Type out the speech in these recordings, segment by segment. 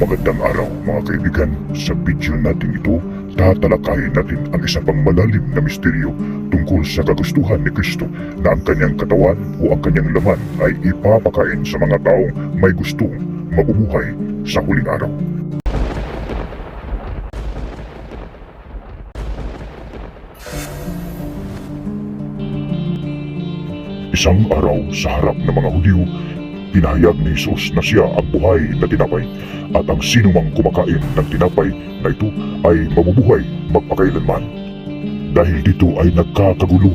Magandang araw mga kaibigan. Sa video natin ito, tatalakayin natin ang isa pang malalim na misteryo tungkol sa kagustuhan ni Kristo na ang kanyang katawan o ang kanyang laman ay ipapakain sa mga taong may gustong mabubuhay sa huling araw. Isang araw sa harap ng mga Hudyo, pinahayag ni Jesus na siya ang buhay na tinapay at ang sino mang kumakain ng tinapay na ito ay mabubuhay magpakailanman. Dahil dito ay nagkakagulo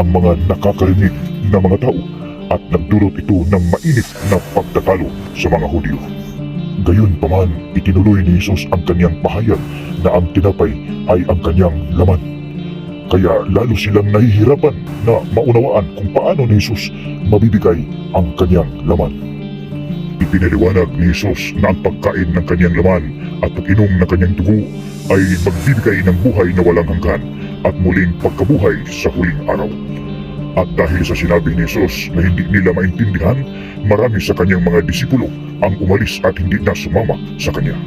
ang mga nakakarinig na mga tao at nagdulot ito ng mainit na pagtatalo sa mga Hudyo. Gayon paman, itinuloy ni Jesus ang kanyang pahayag na ang tinapay ay ang kanyang laman. Kaya lalo silang nahihirapan na maunawaan kung paano ni Jesus mabibigay ang kanyang laman. Ipinaliwanag ni Jesus na ang pagkain ng kanyang laman at pag-inom ng kanyang dugo ay magbibigay ng buhay na walang hanggan at muling pagkabuhay sa huling araw. At dahil sa sinabi ni Jesus na hindi nila maintindihan, marami sa kanyang mga disipulo ang umalis at hindi na sumama sa kanya.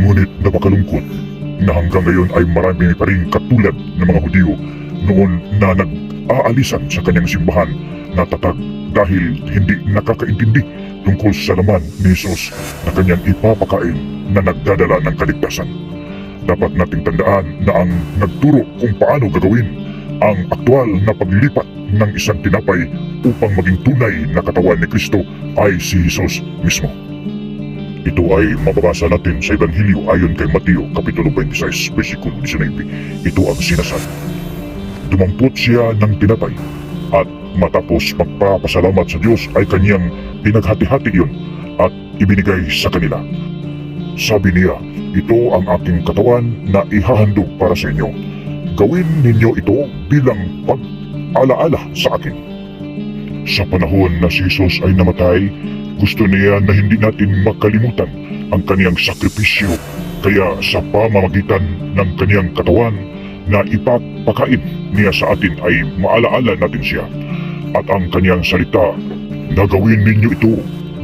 Ngunit napakalungkot na hanggang ngayon ay marami pa rin katulad ng mga Hudyo noon na nag-aalisan sa kanyang simbahan na tatag dahil hindi nakakaintindi tungkol sa laman ni Jesus na kanyang ipapakain na nagdadala ng kaligtasan. Dapat nating tandaan na ang nagturo kung paano gagawin ang aktwal na paglipat ng isang tinapay upang maging tunay na katawan ni Kristo ay si Jesus mismo. Ito ay mababasa natin sa Ebanghelyo ayon kay Mateo Kapitulo 26, versikulo 19. Ito ang sinasabi. Dumampot siya ng tinapay at matapos magpapasalamat sa Diyos ay kanyang pinaghati-hati yun at ibinigay sa kanila. Sabi niya, ito ang aking katawan na ihahandog para sa inyo. Gawin ninyo ito bilang pag-alaala sa akin. Sa panahon na si Jesus ay namatay, gusto niya na hindi natin makalimutan ang kaniyang sakripisyo kaya sa pamamagitan ng kaniyang katawan na ipapakain niya sa atin ay maalaala natin siya at ang kaniyang salita na gawin ninyo ito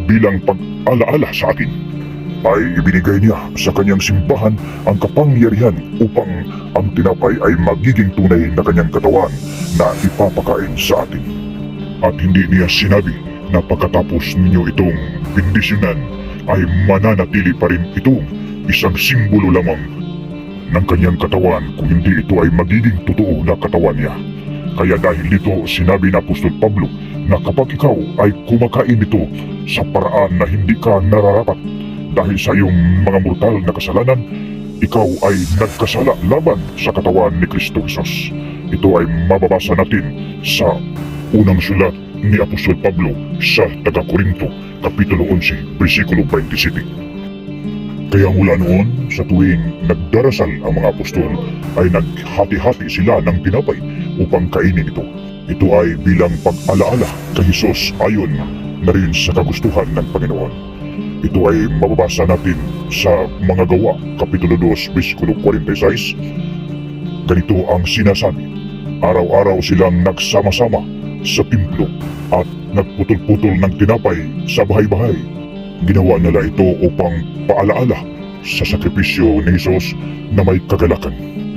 bilang pag-alaala sa akin ay ibinigay niya sa kanyang simbahan ang kapangyarihan upang ang tinapay ay magiging tunay na kanyang katawan na ipapakain sa atin. At hindi niya sinabi na pagkatapos ninyo itong bendisyonan ay mananatili pa rin itong isang simbolo lamang ng kanyang katawan kung hindi ito ay magiging totoo na katawan niya. Kaya dahil dito sinabi na Apostol Pablo na kapag ikaw ay kumakain nito sa paraan na hindi ka nararapat dahil sa iyong mga mortal na kasalanan, ikaw ay nagkasala laban sa katawan ni Kristo Jesus. Ito ay mababasa natin sa unang sulat ni Apostol Pablo sa taga-Korinto, Kapitulo 11, versikulo 27. Kaya mula noon, sa tuwing nagdarasal ang mga apostol, ay naghati-hati sila ng tinapay upang kainin ito. Ito ay bilang pag-alaala kay Jesus ayon na rin sa kagustuhan ng Panginoon. Ito ay mababasa natin sa mga gawa, Kapitulo 2, versikulo 46. Ganito ang sinasabi, Araw-araw silang nagsama-sama sa templo at nagputol-putol ng tinapay sa bahay-bahay. Ginawa nila ito upang paalaala sa sakripisyo ni Jesus na may kagalakan.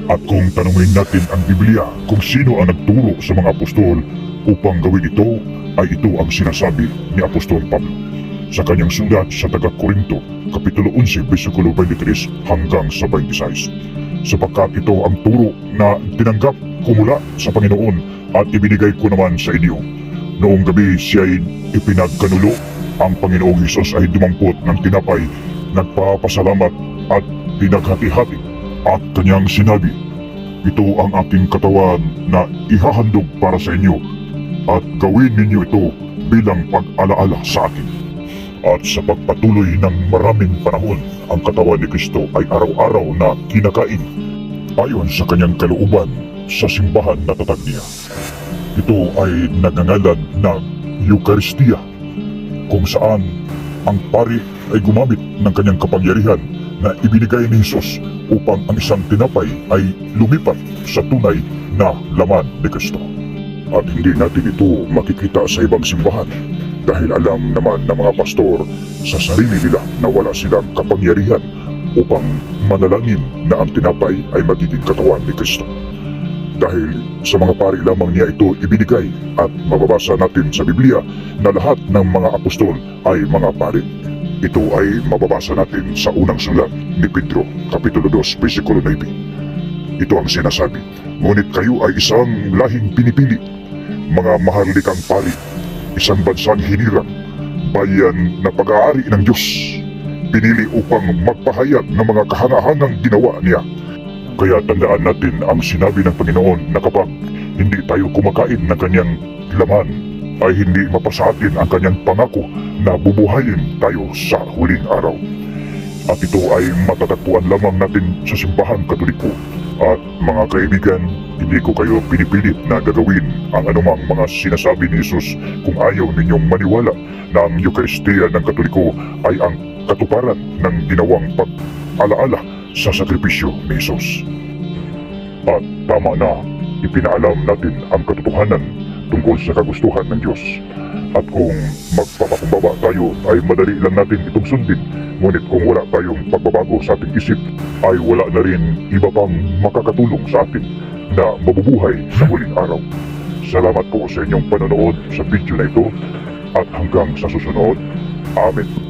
At kung tanungin natin ang Biblia kung sino ang nagturo sa mga apostol upang gawin ito, ay ito ang sinasabi ni Apostol Pablo sa kanyang sulat sa taga-Korinto, Kapitulo 11, versikulo 23 hanggang sa 26. Sapagkat ito ang turo na tinanggap ko mula sa Panginoon at ibinigay ko naman sa inyo. Noong gabi siya ay ipinagkanulo, ang Panginoong Hesus ay dumampot ng tinapay, nagpapasalamat at pinaghati-hati at kanyang sinabi, Ito ang aking katawan na ihahandog para sa inyo at gawin ninyo ito bilang pag-alaala sa akin. At sa pagpatuloy ng maraming panahon, ang katawan ni Kristo ay araw-araw na kinakain ayon sa kanyang kalooban sa simbahan na tatag niya. Ito ay nagngangalan na Eucharistia kung saan ang pari ay gumamit ng kanyang kapangyarihan na ibinigay ni Jesus upang ang isang tinapay ay lumipat sa tunay na laman ni Kristo. At hindi natin ito makikita sa ibang simbahan dahil alam naman ng mga pastor sa sarili nila na wala silang kapangyarihan upang manalangin na ang tinapay ay magiging katawan ni Kristo. Dahil sa mga pari lamang niya ito ibinigay at mababasa natin sa Biblia na lahat ng mga apostol ay mga pari. Ito ay mababasa natin sa unang sulat ni Pedro, Kapitulo 2, versikulo 9. Ito ang sinasabi, Ngunit kayo ay isang lahing pinipili, mga maharlikang pari, isang bansang hinirang, bayan na pag-aari ng Diyos, pinili upang magpahayag ng mga kahangahangang ginawa niya. Kaya tandaan natin ang sinabi ng Panginoon na kapag hindi tayo kumakain ng kanyang laman, ay hindi mapasa atin ang kanyang pangako na bubuhayin tayo sa huling araw. At ito ay matatagpuan lamang natin sa simbahan katoliko. At mga kaibigan, hindi ko kayo pinipilit na gagawin ang anumang mga sinasabi ni Jesus kung ayaw ninyong maniwala na ang Eucharistia ng katoliko ay ang katuparan ng ginawang pag-alaala sa sakripisyo ni Jesus. At tama na, ipinaalam natin ang katotohanan tungkol sa kagustuhan ng Diyos. At kung magpapakumbaba tayo ay madali lang natin itong sundin. Ngunit kung wala tayong pagbabago sa ating isip ay wala na rin iba pang makakatulong sa atin na mabubuhay sa huling araw. Salamat po sa inyong panonood sa video na ito at hanggang sa susunod. Amen.